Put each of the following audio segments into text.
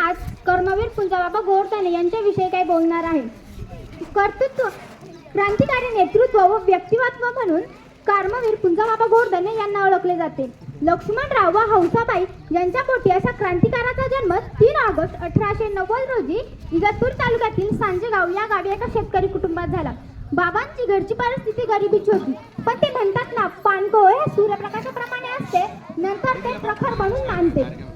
आज कर्मवीर पुंजाबाबा गोरताने यांच्याविषयी काही बोलणार आहे? कर्तृत्व क्रांतिकारी नेतृत्व व व्यक्तिमत्व म्हणून कर्मवीर पुंजाबाबा गोरधने यांना ओळखले जाते. लक्ष्मणराव व हौसाबाई यांच्या पोटी असा क्रांतिकाराचा जन्म तीन ऑगस्ट अठराशे नव्वद रोजी इगतपूर तालुक्यातील सांजेगाव या गावी एका शेतकरी कुटुंबात झाला. बाबांची घरची परिस्थिती गरिबीची होती. पण ते म्हणतात ना पानको हे सूर्यप्रकाशाप्रमाणे असते नंतर ते प्रखर म्हणून मानते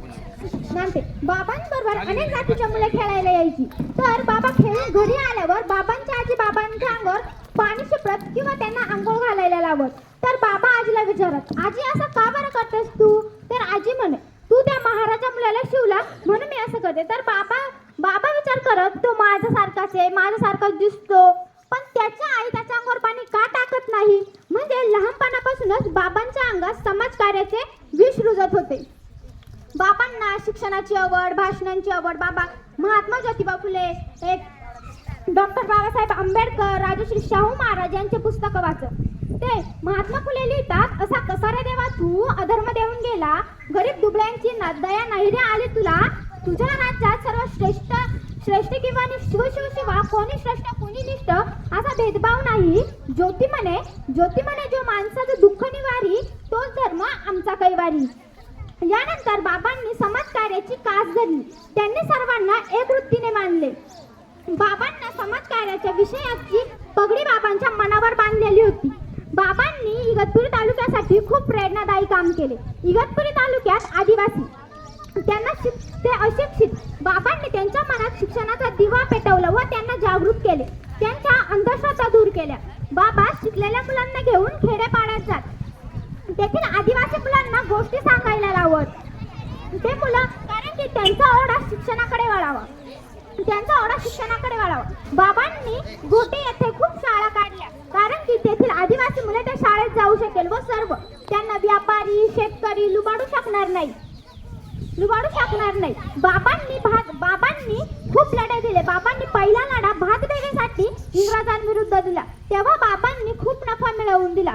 मानते. बाबांबरोबर अनेक जातीच्या मुले खेळायला यायची. तर बाबा खेळून घरी आल्यावर बाबांच्या आजी बाबांच्या अंगावर पाणी शिपडत किंवा त्यांना आंघोळ घालायला लावत. तर बाबा आजीला विचारत आजी असं का बरं करतेस तू? तर आजी म्हणे तू त्या महाराजा मुलाला शिवला म्हणून मी असं करते. तर बाबा बाबा विचार करत तो माझ्यासारखाच आहे माझ्यासारखाच दिसतो. पण त्याच्या आई त्याच्या अंगावर पाणी का टाकत नाही? म्हणजे लहानपणापासूनच बाबांच्या अंगात समाजकार्याचे विष रुजत होते. बाबांना शिक्षणाची आवड भाषणांची आवड. बाबा महात्मा ज्योतिबा फुले एक डॉक्टर बाबासाहेब आंबेडकर राजश्री शाहू महाराज यांचे पुस्तकं वाचत ते महात्मा फुले लिहितात असा कसारा देवा तू अधर्म देऊन गेला? गरीब दुबळ्यांची ना दया नाही रे आली तुला? तुझ्या राज्यात सर्व श्रेष्ठ श्रेष्ठ किंवा शिव शिव शिवा कोणी श्रेष्ठ कोणी निष्ठ असा भेदभाव नाही. ज्योती म्हणे जो माणसाचं दुःख निवारी तोच धर्म आमचा कैवारी. यानंतर बाबांनी समाजकार्याची कास धरली. त्यांनी सर्वांना एक वृत्तीने मानले. बाबांना समाजकार्याच्या विषयाची पगडी बाबांच्या मनावर बांधलेली होती. बाबांनी इगतपुरी तालुक्यासाठी खूप प्रेरणादायी काम केले. इगतपुरी तालुक्यात आदिवासी. त्यांना शिक ते अशिक्षित बाब आदिवासी मुलांना गोष्टी सांगायला लावत. ते मुलं कारण की त्यांचा ओढा शिक्षणाकडे वळावा. त्यांचा ओढा शिक्षणाकडे वळावा. बाबांनी गोटे येथे खूप शाळा काढल्या. कारण की तेथील आदिवासी मुले त्या शाळेत जाऊ शकेल व सर्व. त्यांना व्यापारी शेतकरी लुबाडू शकणार नाही. लुबाडू शकणार नाही. बाबांनी भाग बाबांनी खूप लढे दिले. बाबांनी पहिला लढा भातबेगेसाठी इंग्रजांविरुद्ध दिला. तेव्हा बाबांनी खूप नफा मिळवून दिला.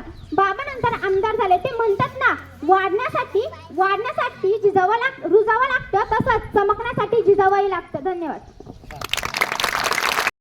आमदार झाले ते म्हणतात ना वाढण्यासाठी वाढण्यासाठी जिजावं लाग रुजावं लागतं तसंच चमकण्यासाठी जिजावंही लागतं. धन्यवाद.